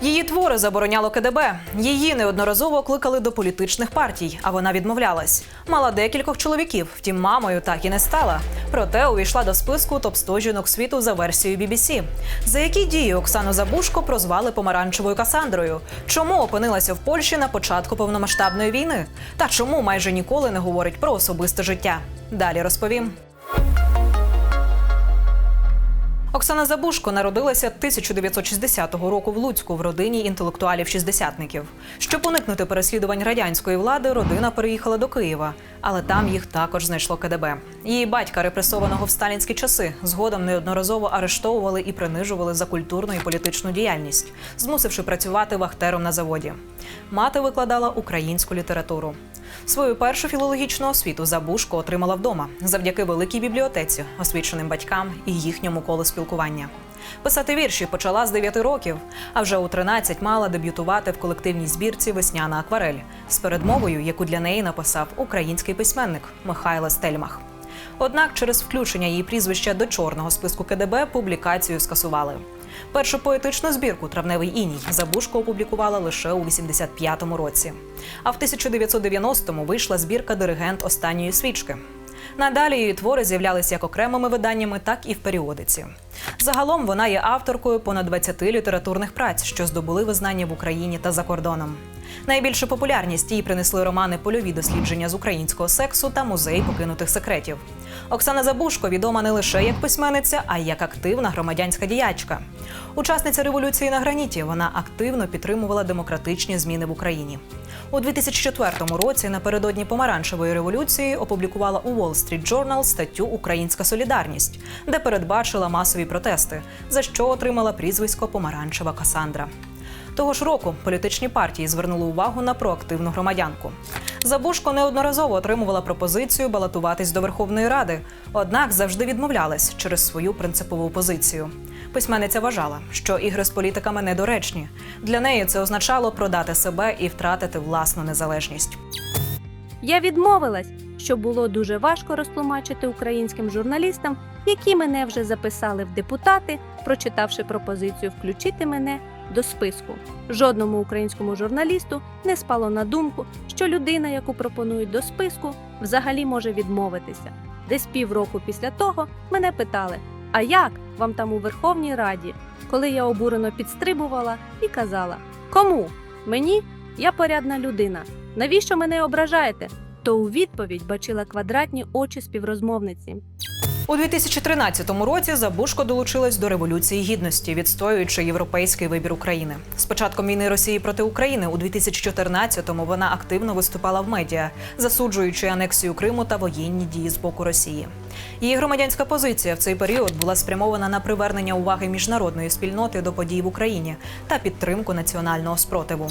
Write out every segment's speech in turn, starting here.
Її твори забороняло КДБ. Її неодноразово кликали до політичних партій, а вона відмовлялась. Мала декількох чоловіків, втім, мамою так і не стала. Проте увійшла до списку топ 100 жінок світу за версією BBC. За які дії Оксану Забушко прозвали помаранчевою Касандрою? Чому опинилася в Польщі на початку повномасштабної війни? Та чому майже ніколи не говорить про особисте життя? Далі розповім. Оксана Забушко народилася 1960 року в Луцьку в родині інтелектуалів-шістдесятників. Щоб уникнути переслідувань радянської влади, родина переїхала до Києва, але там їх також знайшло КДБ. Її батька, репресованого в сталінські часи, згодом неодноразово арештовували і принижували за культурну і політичну діяльність, змусивши працювати вахтером на заводі. Мати викладала українську літературу. Свою першу філологічну освіту Забушко отримала вдома завдяки великій бібліотеці, освіченим батькам і їхньому колу спілкування. Писати вірші почала з 9 років, а вже у 13 мала дебютувати в колективній збірці Весняна акварель з передмовою, яку для неї написав український письменник Михайло Стельмах. Однак через включення її прізвища до чорного списку КДБ публікацію скасували. Першу поетичну збірку Травневий іній Забушко опублікувала лише у 85-му році. А в 1990-му вийшла збірка Диригент останньої свічки. Надалі її твори з'являлися як окремими виданнями, так і в періодиці. Загалом вона є авторкою понад 20 літературних праць, що здобули визнання в Україні та за кордоном. Найбільшу популярність їй принесли романи Польові дослідження з українського сексу та музей покинутих секретів. Оксана Забушко відома не лише як письменниця, а й як активна громадянська діячка. Учасниця революції на граніті вона активно підтримувала демократичні зміни в Україні. У 2004 році напередодні помаранчевої революції опублікувала у Wall Street Journal статтю Українська солідарність, де передбачила масові протести, за що отримала прізвисько Помаранчева Касандра. Того ж року політичні партії звернули увагу на проактивну громадянку. Забушко неодноразово отримувала пропозицію балотуватись до Верховної Ради, однак завжди відмовлялась через свою принципову позицію. Письменниця вважала, що ігри з політиками недоречні. Для неї це означало продати себе і втратити власну незалежність. Я відмовилась, що було дуже важко розтлумачити українським журналістам, які мене вже записали в депутати, прочитавши пропозицію включити мене до списку. Жодному українському журналісту не спало на думку, що людина, яку пропонують до списку, взагалі може відмовитися. Десь півроку після того мене питали: а як вам там у Верховній Раді? Коли я обурено підстрибувала і казала: Кому? Мені? Я порядна людина. Навіщо мене ображаєте? То у відповідь бачила квадратні очі співрозмовниці. У 2013 році Забушко долучилась до революції гідності, відстоюючи європейський вибір України. З початком війни Росії проти України у 2014-му вона активно виступала в медіа, засуджуючи анексію Криму та воєнні дії з боку Росії. Її громадянська позиція в цей період була спрямована на привернення уваги міжнародної спільноти до подій в Україні та підтримку національного спротиву.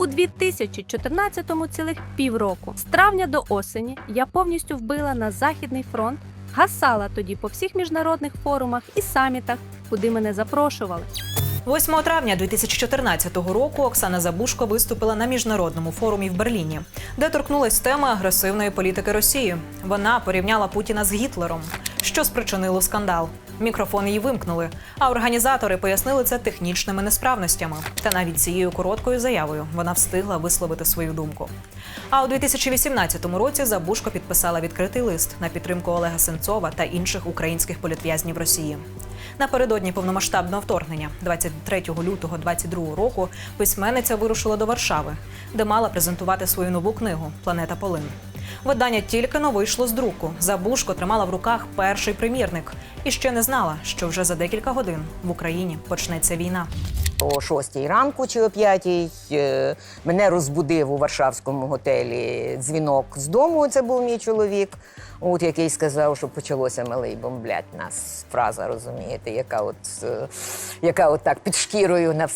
У 2014-му цілих півроку, з травня до осені, я повністю вбила на Західний фронт, гасала тоді по всіх міжнародних форумах і самітах, куди мене запрошували. 8 травня 2014 року Оксана Забушко виступила на міжнародному форумі в Берліні, де торкнулась теми агресивної політики Росії. Вона порівняла Путіна з Гітлером, що спричинило скандал. Мікрофон її вимкнули, а організатори пояснили це технічними несправностями. Та навіть цією короткою заявою вона встигла висловити свою думку. А у 2018 році Забушко підписала відкритий лист на підтримку Олега Сенцова та інших українських політв'язнів Росії. Напередодні повномасштабного вторгнення, 23 лютого 2022 року, письменниця вирушила до Варшави, де мала презентувати свою нову книгу Планета Полин. Видання тільки но вийшло з друку. Забушко тримала в руках перший примірник і ще не знала, що вже за декілька годин в Україні почнеться війна. О 6 ранку чи о 5 е, мене розбудив у Варшавському готелі дзвінок з дому. Це був мій чоловік, от який сказав, що почалося малий бомблять нас. Фраза розумієте, яка от е, яка от так під шкірою на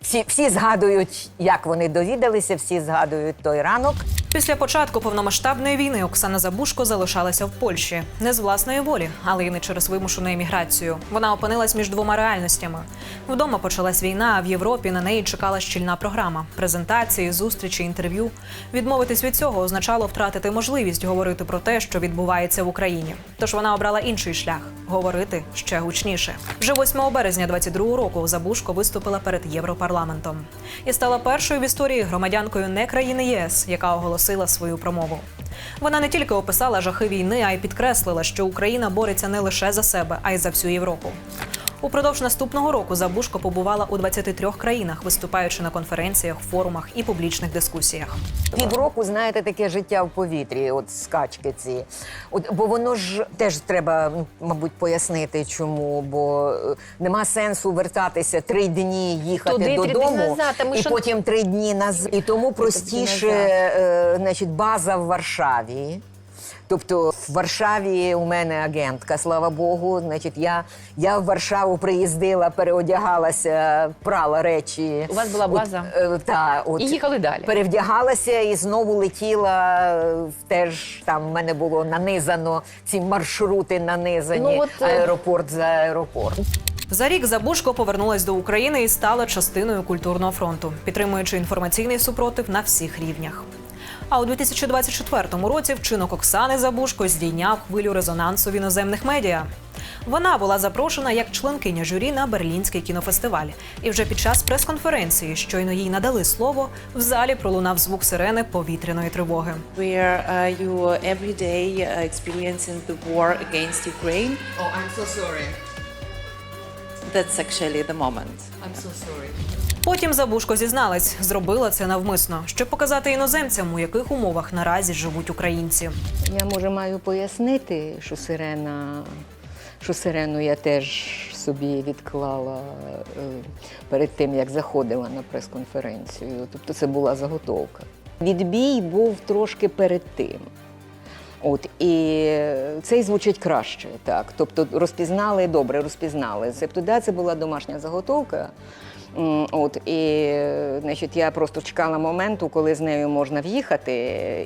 всі, всі згадують, як вони довідалися, всі згадують той ранок. Після початку повномасштабної війни Оксана Забушко залишалася в Польщі не з власної волі, але й не через вимушену еміграцію. Вона опинилась між двома реальностями. Вдома почалась війна, а в Європі на неї чекала щільна програма: презентації, зустрічі, інтерв'ю. Відмовитись від цього означало втратити можливість говорити про те, що відбувається в Україні. Тож вона обрала інший шлях говорити ще гучніше. Вже 8 березня 22-го року Забушко виступила перед Європарламентом і стала першою в історії громадянкою не країни ЄС, яка оголосила свою промову. Вона не тільки описала жахи війни, а й підкреслила, що Україна бореться не лише за себе, а й за всю Європу. Упродовж наступного року Забушко побувала у 23 країнах, виступаючи на конференціях, форумах і публічних дискусіях. Півроку, знаєте, таке життя в повітрі, от скачки ці. От, бо воно ж теж треба, мабуть, пояснити, чому. Бо е, нема сенсу вертатися три дні, їхати Туди, три дні додому, назад, тому і що- потім три дні назад. І тому простіше, назад. е, значить, база в Варшаві. Тобто в Варшаві у мене агентка, слава Богу. Значить, я, я в Варшаву приїздила, переодягалася, прала речі. У вас була база? От, е, та, от, І їхали далі. Перевдягалася і знову летіла. Теж там в мене було нанизано ці маршрути нанизані. Ну, от, е, аеропорт за аеропорт. За рік Забушко повернулась до України і стала частиною культурного фронту, підтримуючи інформаційний супротив на всіх рівнях. А у 2024 році вчинок Оксани Забушко здійняв хвилю резонансу в іноземних медіа. Вона була запрошена як членкиня журі на Берлінський кінофестиваль. І вже під час прес-конференції, щойно їй надали слово, в залі пролунав звук сирени повітряної тривоги. uh, uh. Oh. That's actually the moment. I'm so sorry. Потім Забушко зізналась, зробила це навмисно, щоб показати іноземцям, у яких умовах наразі живуть українці. Я може маю пояснити, що сирена, що сирену я теж собі відклала е, перед тим, як заходила на прес-конференцію. Тобто це була заготовка. Відбій був трошки перед тим. От і цей звучить краще, так. Тобто розпізнали добре, розпізнали. Тобто, да, це була домашня заготовка. От і значить, я просто чекала моменту, коли з нею можна в'їхати.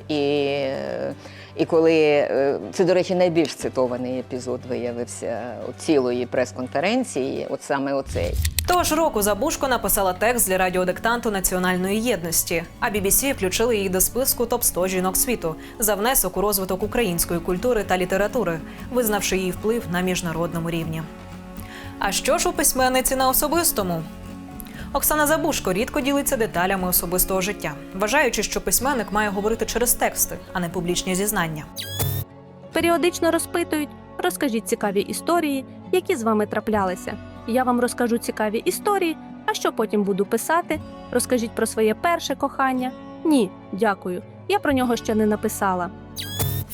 І, і коли е, це, до речі, найбільш цитований епізод виявився от цілої прес-конференції, от саме оцей. Того ж року Забушко написала текст для радіодиктанту національної єдності, а BBC включили її до списку топ 100 жінок світу за внесок у розвиток української культури та літератури, визнавши її вплив на міжнародному рівні. А що ж у письменниці на особистому? Оксана Забушко рідко ділиться деталями особистого життя, вважаючи, що письменник має говорити через тексти, а не публічні зізнання. Періодично розпитують, розкажіть цікаві історії, які з вами траплялися. Я вам розкажу цікаві історії, а що потім буду писати? Розкажіть про своє перше кохання. Ні, дякую. Я про нього ще не написала.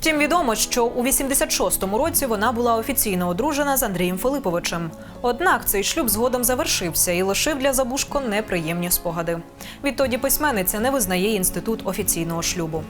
Втім, відомо, що у 86-му році вона була офіційно одружена з Андрієм Филиповичем. Однак цей шлюб згодом завершився і лишив для Забушко неприємні спогади. Відтоді письменниця не визнає інститут офіційного шлюбу.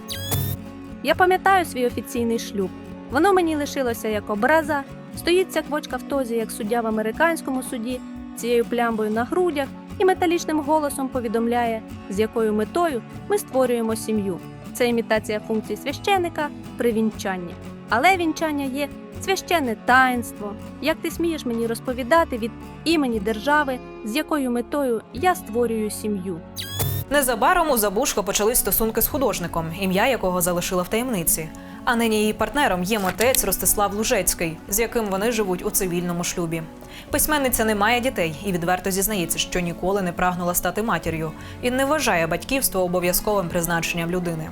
Я пам'ятаю свій офіційний шлюб. Воно мені лишилося як образа. Стоїть ця квочка в тозі, як суддя в американському суді, цією плямбою на грудях і металічним голосом повідомляє, з якою метою ми створюємо сім'ю. Це імітація функцій священика при вінчанні. Але вінчання є священне таїнство. Як ти смієш мені розповідати від імені держави, з якою метою я створюю сім'ю? Незабаром у Забушко почались стосунки з художником, ім'я якого залишила в таємниці. А нині її партнером є мотець Ростислав Лужецький, з яким вони живуть у цивільному шлюбі. Письменниця не має дітей і відверто зізнається, що ніколи не прагнула стати матір'ю і не вважає батьківство обов'язковим призначенням людини.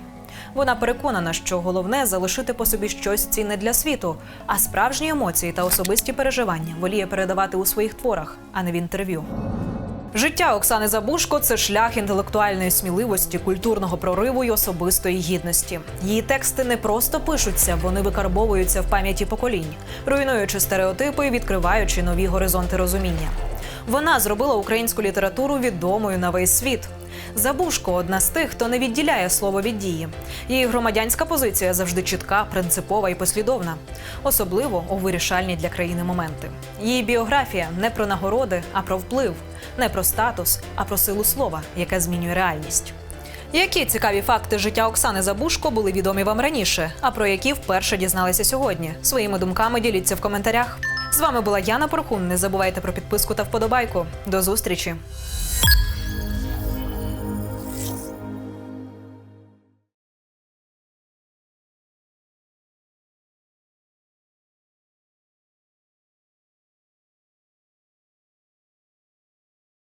Вона переконана, що головне залишити по собі щось цінне для світу, а справжні емоції та особисті переживання воліє передавати у своїх творах, а не в інтерв'ю. Життя Оксани Забушко це шлях інтелектуальної сміливості, культурного прориву і особистої гідності. Її тексти не просто пишуться, вони викарбовуються в пам'яті поколінь, руйнуючи стереотипи і відкриваючи нові горизонти розуміння. Вона зробила українську літературу відомою на весь світ. Забушко одна з тих, хто не відділяє слово від дії. Її громадянська позиція завжди чітка, принципова і послідовна, особливо у вирішальні для країни моменти. Її біографія не про нагороди, а про вплив, не про статус, а про силу слова, яке змінює реальність. Які цікаві факти життя Оксани Забушко були відомі вам раніше, а про які вперше дізналися сьогодні? Своїми думками діліться в коментарях. З вами була Яна Порхун. Не забувайте про підписку та вподобайку. До зустрічі!